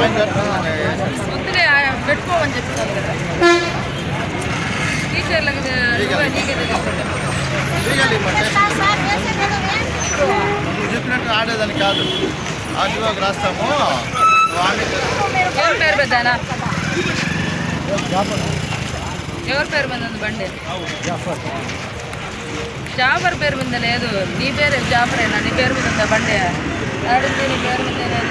వద్దులే పెట్టుకోమని చెప్తాను కదా. టీచర్లకు నువ్వే చెప్పినట్టు ఆడేదని కాదు ఆర్టీఓకి రాస్తాము ఎవరి పేరు పెద్దానా ఎవరి పేరు మీద బండి? జాఫర్ పేరు మీద లేదు. నీ పేరు జాఫరేనా? నీ పేరు మీద ఉందా బండి? అడిగితే నీ పేరు మీద లేదు.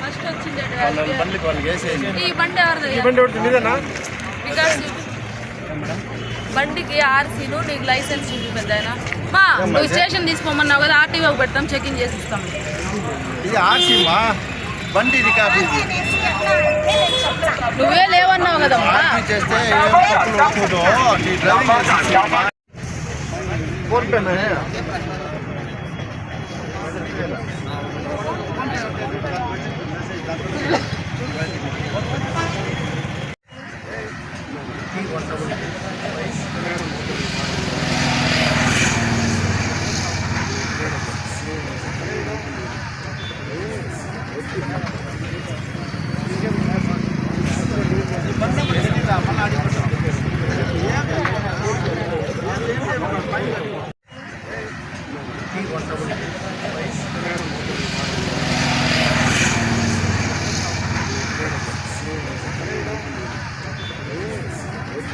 ఫస్ట్ ఈ బండి బికాస్ బండికి ఆర్సీలు నీకు లైసెన్స్ ఉంది పెద్ద మా నువ్వు స్టేషన్ తీసుకోమన్నావు కదా ఆర్టీఓకి పెడతాం చెకింగ్ చేసి ఇస్తాం ఇది ఆర్సీమా? బండి రికార్డు ఇది. నువ్వే లేవన్నావు కదమ్మా ఆర్సీ చేస్తే ఏం తప్పులు ఒప్పుదో నీ driving licence ఇవ్వమా? PhonePe Thank you. May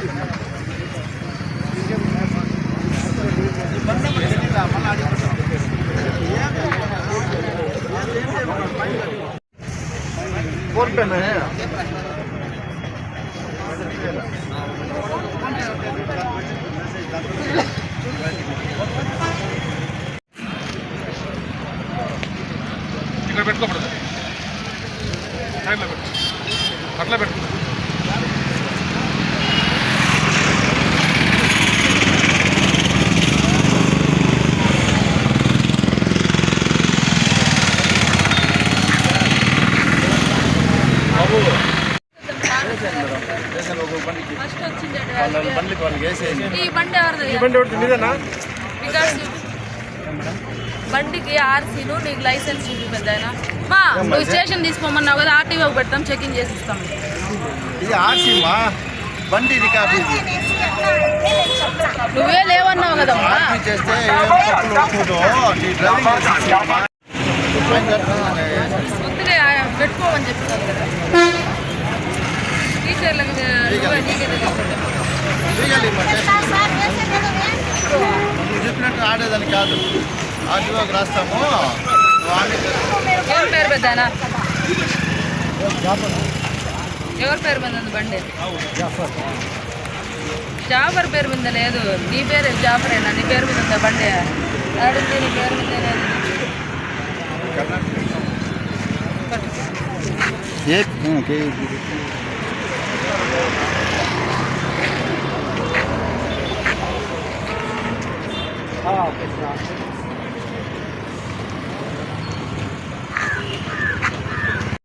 phone pay మే ఇక్కడ పెట్టుకోబడదు సైడ్లో పెట్టు అట్లా పెట్టు ఫస్ట్ వచ్చింది ఈ బండి ఎవరిది? బికాస్ బండికి ఆర్సీలు నీకు లైసెన్స్ పెద్ద మా నువ్వు స్టేషన్ తీసుకోమన్నావు కదా ఆర్టీఓకి పెడతాం చెకింగ్ చేసి ఇస్తాం ఇది బండి ఇది నువ్వే లేవన్నావు కదమ్మా చేస్తే పెట్టుకోమని చెప్తాను కదా. టీచర్లకు నువ్వే చెప్పినట్టు ఆడేదని కాదు. ఆర్టీఓకి రాస్తాము. ఎవరి పేరు పెద్దానా? ఎవరి పేరు మీద ఉంది బండి? జాఫర్ పేరు మీద లేదు. నీ పేరు జాఫరేనా? నీ పేరు మీద ఉందా బండి? అడిగితే నీ పేరు మీద లేదు. ఏ pockets, Roxy.